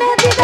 মেহেদি